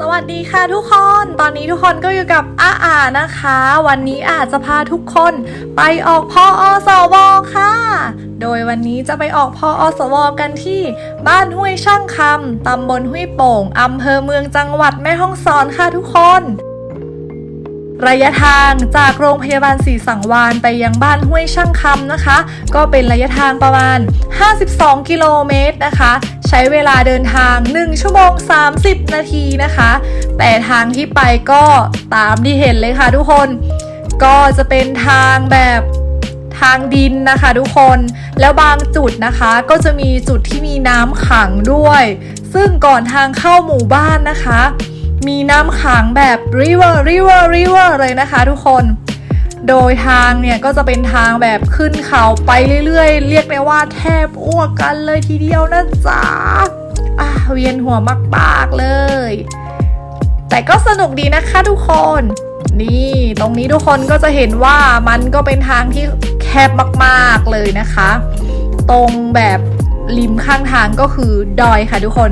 สวัสดีค่ะทุกคน ตอนนี้ทุกคนก็อยู่กับอาอานะคะ วันนี้อาจจะพาทุกคนไปออกพออสวค่ะ โดยวันนี้จะไปออกพออสวกันที่บ้านห้วยช่างคำตำบลห้วยโป่งอำเภอเมืองจังหวัดแม่ฮ่องสอนค่ะทุกคน ระยะทางจากโรงพยาบาลศรีสังวานไปยังบ้านห้วยช่างคำนะคะ ก็เป็นระยะทางประมาณ 52 กิโลเมตรนะคะ ใช้เวลาเดินทาง 1 ชั่วโมง 30 นาทีนะคะ แต่ทางที่ไปก็ตามที่เห็นเลยค่ะทุกคน ก็จะเป็นทางแบบทางดินนะคะทุกคนแล้วบางจุดนะคะก็จะมีจุดที่มีน้ำขังด้วย ซึ่งก่อนทางเข้าหมู่บ้านนะคะ มีน้ำขังแบบ river river river เลยนะคะทุกคน โดยทางเนี่ยก็จะเป็นทางแบบขึ้นเขาไปเรื่อยๆ เรียกได้ว่าแทบอ้วกกันเลยทีเดียวนะจ๊ะอะเวียนหัวมากๆเลย แต่ก็สนุกดีนะคะทุกคน นี่ตรงนี้ทุกคนก็จะเห็นว่ามันก็เป็นทางที่แคบมากๆเลยนะคะ ตรงแบบริมข้างทางก็คือดอยค่ะทุกคน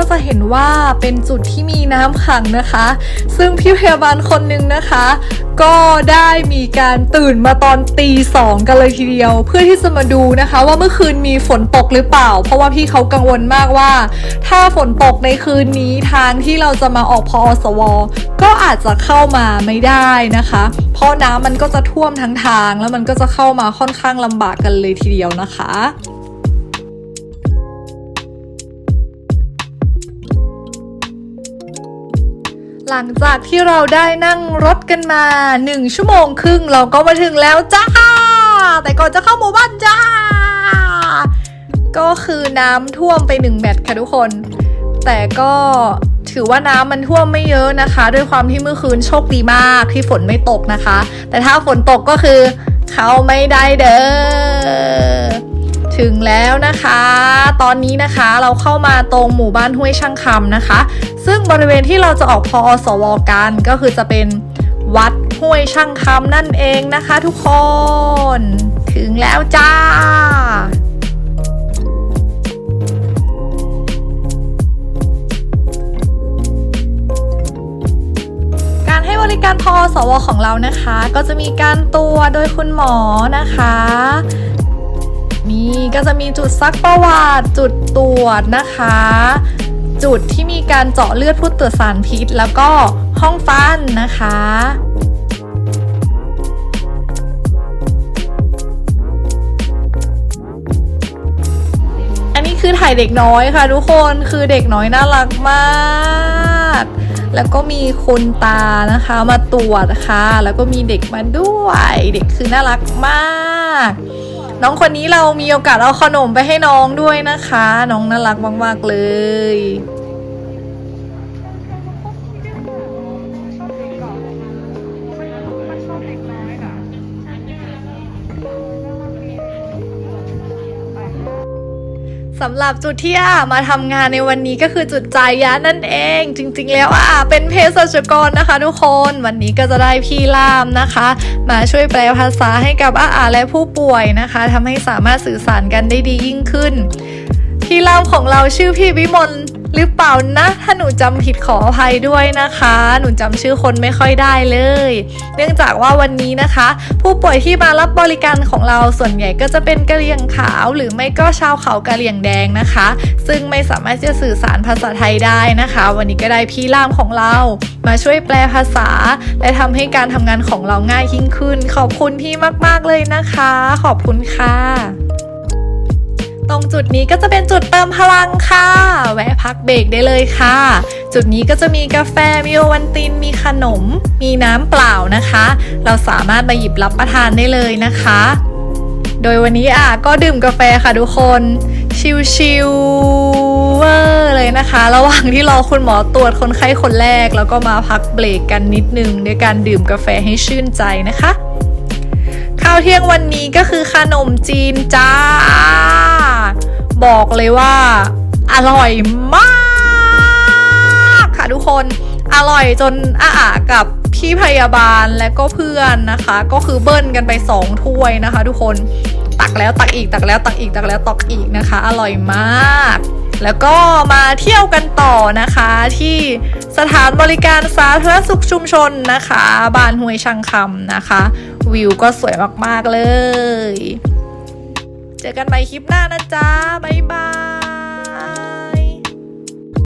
ก็จะเห็นว่าเป็นจุดที่มีน้ำขังนะคะ ซึ่งพี่พยาบาลคนหนึ่งนะคะ ก็ได้มีการตื่นมาตอนตีสองกันเลยทีเดียว เพื่อที่จะมาดูนะคะ ว่าเมื่อคืนมีฝนตกหรือเปล่า เพราะว่าพี่เขากังวลมากว่า ถ้าฝนตกในคืนนี้ทางที่เราจะมาออกพอสว ก็อาจจะเข้ามาไม่ได้นะคะ เพราะน้ำมันก็จะท่วมทั้งทางแล้วมันก็จะเข้ามาค่อนข้างลำบากกันเลยทีเดียวนะคะ หลังจากที่เราได้นั่งรถกันมา 1 ชั่วโมงครึ่งเราก็มาถึงแล้วจ้า แต่ก่อนจะเข้าหมู่บ้านจ้า ก็คือน้ำท่วมไปหนึ่งแมตช์ค่ะทุกคน แต่ก็ถือว่าน้ำมันท่วมไม่เยอะนะคะ ด้วยความที่เมื่อคืนโชคดีมากที่ฝนไม่ตกนะคะ แต่ถ้าฝนตกก็คือเข้าไม่ได้เด้อ ถึงแล้วนะคะ ตอนนี้นะคะเราเข้ามาตรงหมู่บ้านห้วยช่างคำนะคะ ซึ่งบริเวณที่เราจะออกพอสวกันก็คือจะเป็นวัดห้วยช่างคำนั่นเองนะคะทุกคน ถึงแล้วจ้าการให้บริการพอสวของเรานะคะ ก็จะมีการตรวจโดยคุณหมอนะคะ นี่ก็จะมีจุดซักประวัติ จุดตรวจนะคะ จุดที่มีการเจาะเลือดผู้ตรวจสารพิษ แล้วก็ห้องฟันนะคะอันนี้คือถ่ายเด็กน้อยค่ะทุกคนคือเด็กน้อยน่ารักมาก แล้วก็มีคนตานะคะมาตรวจค่ะ แล้วก็มีเด็กมาด้วย เด็กคือน่ารักมาก น้องคนนี้เรามีโอกาสเอาขนมไปให้น้องด้วยนะคะ น้องน่ารักมากๆเลย สำหรับจุดที่อามาทำงานในวันนี้ก็คือจุดใจายะนั่นเอง จริง ๆ แล้วอาเป็นเภสัชกรนะคะ ทุกคนวันนี้ก็จะได้พี่ล่ามนะคะ มาช่วยแปลภาษาให้กับอาอาและผู้ป่วยนะคะทำให้สามารถสื่อสารกันได้ดียิ่งขึ้น พี่ล่ามของเราชื่อพี่วิมล หรือเปล่านะ ถ้าหนูจำผิดขออภัยด้วยนะคะ หนูจำชื่อคนไม่ค่อยได้เลย เนื่องจากว่าวันนี้นะคะ ผู้ป่วยที่มารับบริการของเราส่วนใหญ่ก็จะเป็นกะเหรี่ยงขาว หรือไม่ก็ชาวเขากะเหรี่ยงแดงนะคะ ซึ่งไม่สามารถจะสื่อสารภาษาไทยได้นะคะ วันนี้ก็ได้พี่ล่ามของเรา มาช่วยแปลภาษา และทำให้การทำงานของเราง่ายยิ่งขึ้น ขอบคุณพี่มาก ๆเลยนะคะ ขอบคุณค่ะ ตรงจุดนี้ก็จะเป็นจุดเติมพลังค่ะ แวะพักเบรกได้เลยค่ะ จุดนี้ก็จะมีกาแฟมีโอวันติน มีขนม มีน้ำเปล่านะคะ เราสามารถมาหยิบรับประทานได้เลยนะคะ โดยวันนี้อะก็ดื่มกาแฟค่ะทุกคน ชิลๆเวอร์เลยนะคะ ระหว่างที่รอคุณหมอตรวจคนไข้คนแรก แล้วก็มาพักเบรกกันนิดนึงด้วยการดื่มกาแฟให้ชื่นใจนะคะาวเที่ยงวันนี้ก็คือขนมจีนจ้า บอกเลยว่า อร่อยมากค่ะทุกคนอร่อยจนอาอากับพี่พยาบาลและก็เพื่อนนะคะ ก็คือเบิ้ลกันไปสองถ้วยนะคะ ทุกคนตักแล้วตักอีกตักแล้วตักอีกตักแล้วตักอีกนะคะ อร่อยมาก แล้วก็มาเที่ยวกันต่อนะคะที่สถานบริการสาธารณสุขชุมชนนะคะบ้านห้วยชังคำนะคะ วิวก็สวยมาก ๆ เลย เจอกันใหม่คลิปหน้านะจ๊ะ บ๊ายบาย